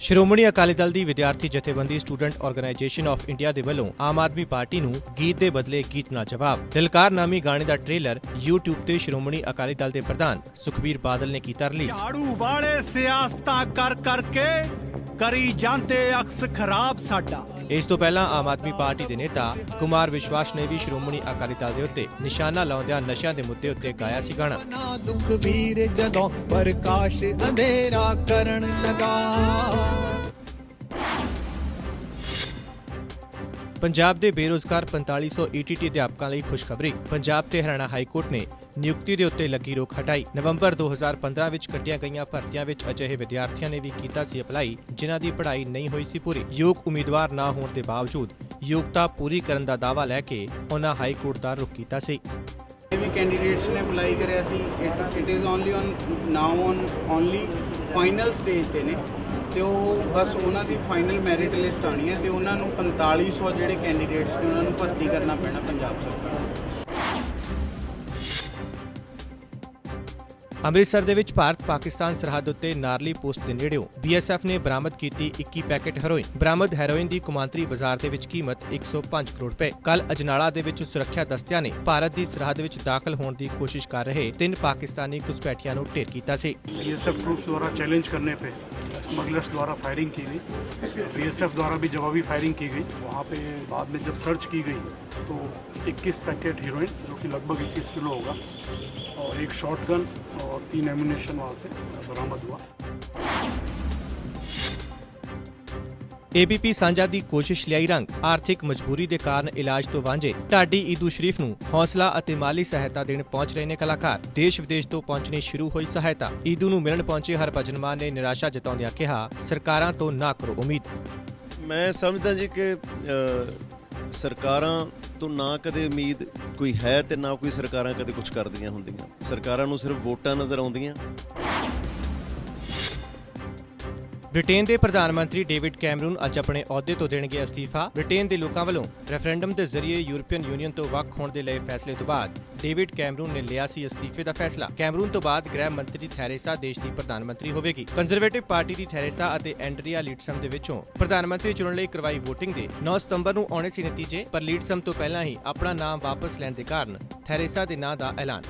ਸ਼੍ਰੋਮਣੀ ਅਕਾਲੀ ਦਲ ਦੀ ਵਿਦਿਆਰਥੀ ਜਥੇਬੰਦੀ student organisation of India ਦੇ ਵੱਲੋਂ ਆਮ ਆਦਮੀ ਪਾਰਟੀ ਨੂੰ ਗੀਤ ਦੇ ਬਦਲੇ ਗੀਤ ਨਾਲ ਜਵਾਬ। ਦਿਲਕਾਰ ਨਾਮੀ ਗਾਣੇ ਦਾ ਟ੍ਰੇਲਰ YouTube ਤੇ ਸ਼੍ਰੋਮਣੀ ਅਕਾਲੀ ਦਲ ਦੇ ਪ੍ਰਧਾਨ ਸੁਖਬੀਰ ਬਾਦਲ ਨੇ ਕੀਤਾ ਰਿਲੀਜ਼। ਝਾੜੂ ਵਾਲੇ ਸਿਆਸਤਾਂ ਕਰ ਕਰਕੇ ਕਰੀ ਜਾਂਦੇ ਅਕਸ ਖਰਾਬ ਸਾਡਾ। ਇਸ ਤੋਂ ਪਹਿਲਾਂ ਆਮ ਆਦਮੀ ਪਾਰਟੀ ਦੇ ਨੇਤਾ ਕੁਮਾਰ ਵਿਸ਼ਵਾਸ ਨੇ ਵੀ ਸ਼੍ਰੋਮਣੀ ਅਕਾਲੀ ਦਲ ਦੇ ਉੱਤੇ ਨਿਸ਼ਾਨਾ ਲਾਉਂਦਿਆਂ ਨਸ਼ਿਆਂ ਦੇ ਮੁੱਦੇ ਉੱਤੇ ਗਾਇਆ ਸੀ ਗਾਣਾ। ਦੁੱਖ ਵੀਰ ਜਦੋਂ ਪ੍ਰਕਾਸ਼ ਅੰਧੇਰਾ ਕਰਨ ਲਗਾ। ਪੰਜਾਬ ਦੇ ਬੇਰੋਜ਼ਗਾਰ 4500 ETT ਅਧਿਆਪਕਾਂ ਲਈ ਖੁਸ਼ਖਬਰੀ। ਪੰਜਾਬ ਤੇ ਹਰਿਆਣਾ ਹਾਈ ਕੋਰਟ ਨੇ ਨਿਯੁਕਤੀ ਦੇ ਉੱਤੇ ਲੱਗੀ ਰੋਕ ਹਟਾਈ। ਨਵੰਬਰ 2015 ਵਿੱਚ ਕੱਟੀਆਂ ਗਈਆਂ ਭਰਤੀਆਂ ਵਿੱਚ ਅਜਿਹੇ ਵਿਦਿਆਰਥੀਆਂ ਨੇ ਵੀ ਕੀਤਾ ਸੀ ਅਪਲਾਈ, ਜਿਨ੍ਹਾਂ ਦੀ ਪੜ੍ਹਾਈ ਨਹੀਂ ਹੋਈ ਸੀ ਪੂਰੀ। ਯੋਗ ਉਮੀਦਵਾਰ ਨਾ ਹੋਣ ਦੇ ਬਾਵਜੂਦ ਯੋਗਤਾ ਪੂਰੀ ਕਰਨ ਦਾ ਦਾਅਵਾ ਲੈ ਕੇ ਉਹਨਾਂ ਹਾਈ ਕੋਰਟ ਦਾ ਰੁਖ ਕੀਤਾ ਸੀ। ਵੀ ਕੈਂਡੀਡੇਟਸ ਨੇ ਅਪਲਾਈ ਕਰਿਆ ਸੀ। It is only on now on only final stage ਤੇ ਨੇ। ਤੇ ਉਹ ਬਸ ਉਹਨਾਂ ਦੀ ਫਾਈਨਲ ਮੈਰਿਟ ਲਿਸਟ ਆਣੀ ਹੈ ਤੇ ਉਹਨਾਂ ਨੂੰ 4500 ਜਿਹੜੇ ਕੈਂਡੀਡੇਟਸ ਨੇ ਉਹਨਾਂ ਨੂੰ ਭਰਤੀ ਕਰਨਾ ਪੈਣਾ ਪੰਜਾਬ ਸਰਕਾਰ ਅੰਮ੍ਰਿਤਸਰ ਦੇ ਵਿੱਚ ਭਾਰਤ-ਪਾਕਿਸਤਾਨ ਸਰਹੱਦ ਉੱਤੇ ਨਾਰਲੀ ਪੋਸਟ ਦੇ ਨੇੜਿਓਂ ਬੀਐਸਐਫ ਨੇ ਬਰਾਮਦ ਕੀਤੀ 21 ਪੈਕੇਟ ਹੈਰੋਇਨ। ਬਰਾਮਦ ਹੈਰੋਇਨ ਦੀ ਕੁਮਾਂਤਰੀ ਬਾਜ਼ਾਰ ਦੇ ਵਿੱਚ ਕੀਮਤ 105 ਕਰੋੜ ਰੁਪਏ। ਕੱਲ ਅਜਨਾਲਾ ਦੇ ਵਿੱਚ ਸੁਰੱਖਿਆ ਦਸਤਿਆਂ ਨੇ ਭਾਰਤ ਦੀ ਸਰਹੱਦ ਵਿੱਚ ਦਾਖਲ ਹੋਣ ਦੀ ਕੋਸ਼ਿਸ਼ ਕਰ ਰਹੇ ਤਿੰਨ ਪਾਕਿਸਤਾਨੀ ਘੁਸਪੈਠੀਆਂ ਨੂੰ ਢੇਰ ਕੀਤਾ ਸੀ। ਬੀਐਸਐਫ ਗਰੁੱਪਸ ਦੁਆਰਾ ਚੈਲੰਜ ਕਰਨੇ ਪਏ। स्मगलर्स द्वारा फायरिंग की गई। बीएसएफ द्वारा भी जवाबी फायरिंग की गई, वहाँ पे बाद में जब सर्च की गई तो 21 पैकेट हीरोइन जो कि लगभग 21 किलो होगा, और एक शॉटगन और तीन एम्यूनेशन वहाँ से बरामद हुआ। ਏਬੀਪੀ ਸਾਂਝਾ ਦੀ ਕੋਸ਼ਿਸ਼ ਲਿਆਈ ਰੰਗ, ਆਰਥਿਕ ਮਜਬੂਰੀ ਦੇ ਕਾਰਨ ਇਲਾਜ ਤੋਂ ਵਾਂਝੇ, ਢਾਡੀ ਈਦੂ ਸ਼ਰੀਫ ਨੂੰ ਹੌਸਲਾ ਅਤੇ ਮਾਲੀ ਸਹਾਇਤਾ ਦੇਣ ਪਹੁੰਚ ਰਹੇ ਨੇ ਕਲਾਕਾਰ। ਦੇਸ਼ ਵਿਦੇਸ਼ ਤੋਂ ਪਹੁੰਚਣੀ ਸ਼ੁਰੂ ਹੋਈ ਸਹਾਇਤਾ। ਈਦੂ ਨੂੰ ਮਿਲਣ ਪਹੁੰਚੇ ਹਰਭਜਨ ਮਾਨ ਨੇ ਨਿਰਾਸ਼ਾ ਜਤਾਉਂਦਿਆਂ ਕਿਹਾ, ਸਰਕਾਰਾਂ ਤੋਂ ਨਾ ਕਰੋ ਉਮੀਦ। ਮੈਂ ਸਮਝਦਾ ਜੀ ਕਿ ਸਰਕਾਰਾਂ ਤੋਂ ਨਾ ਕਦੇ ਉਮੀਦ ਕੋਈ ਹੈ ਤੇ ਨਾ ਕੋਈ ਸਰਕਾਰਾਂ ਕਦੇ ਕੁਝ ਕਰਦੀਆਂ ਹੁੰਦੀਆਂ। ਸਰਕਾਰਾਂ ਨੂੰ ਸਿਰਫ ਵੋਟਾਂ ਨਜ਼ਰ ਆਉਂਦੀਆਂ। ਬ੍ਰਿਟੇਨ ਦੇ ਪ੍ਰਧਾਨ ਮੰਤਰੀ ਡੇਵਿਡ ਕੈਮਰੂਨ ਅੱਜ ਆਪਣੇ ਅਹੁਦੇ ਤੋਂ ਦੇਣਗੇ ਅਸਤੀਫਾ। ਬ੍ਰਿਟੇਨ ਦੇ ਲੋਕਾਂ ਵੱਲੋਂ ਰੈਫਰੈਂਡਮ ਦੇ ਜ਼ਰੀਏ ਯੂਰਪੀਅਨ ਯੂਨੀਅਨ ਤੋਂ ਵੱਖ ਹੋਣ ਦੇ ਲਏ ਫੈਸਲੇ ਤੋਂ ਬਾਅਦ ਡੇਵਿਡ ਕੈਮਰਨ ਨੇ ਲਿਆ ਸੀ ਅਸਤੀਫੇ ਦਾ ਫੈਸਲਾ। ਕੈਮਰੂਨ ਤੋਂ ਬਾਅਦ ਗ੍ਰਹਿ ਮੰਤਰੀ ਥੈਰੇਸਾ ਦੇਸ਼ ਦੀ ਪ੍ਰਧਾਨ ਮੰਤਰੀ ਹੋਵੇਗੀ। ਕੰਜ਼ਰਵੇਟਿਵ ਪਾਰਟੀ ਦੀ ਥੈਰੇਸਾ ਅਤੇ ਐਂਡਰੀਆ ਲੀਟਸਮ ਦੇ ਵਿੱਚੋਂ ਪ੍ਰਧਾਨ ਮੰਤਰੀ ਚੁਣਨ ਲਈ ਕਰਵਾਈ VOTING ਦੇ 9 ਸਤੰਬਰ ਨੂੰ ਆਉਣੇ ਸੀ ਨਤੀਜੇ, ਪਰ ਲੀਡਸਮ ਤੋਂ ਪਹਿਲਾਂ ਹੀ ਆਪਣਾ ਨਾਮ ਵਾਪਸ ਲੈਣ ਦੇ ਕਾਰਨ ਥੈਰੇਸਾ ਦੇ ਨਾਂ ਦਾ ਐਲਾਨ।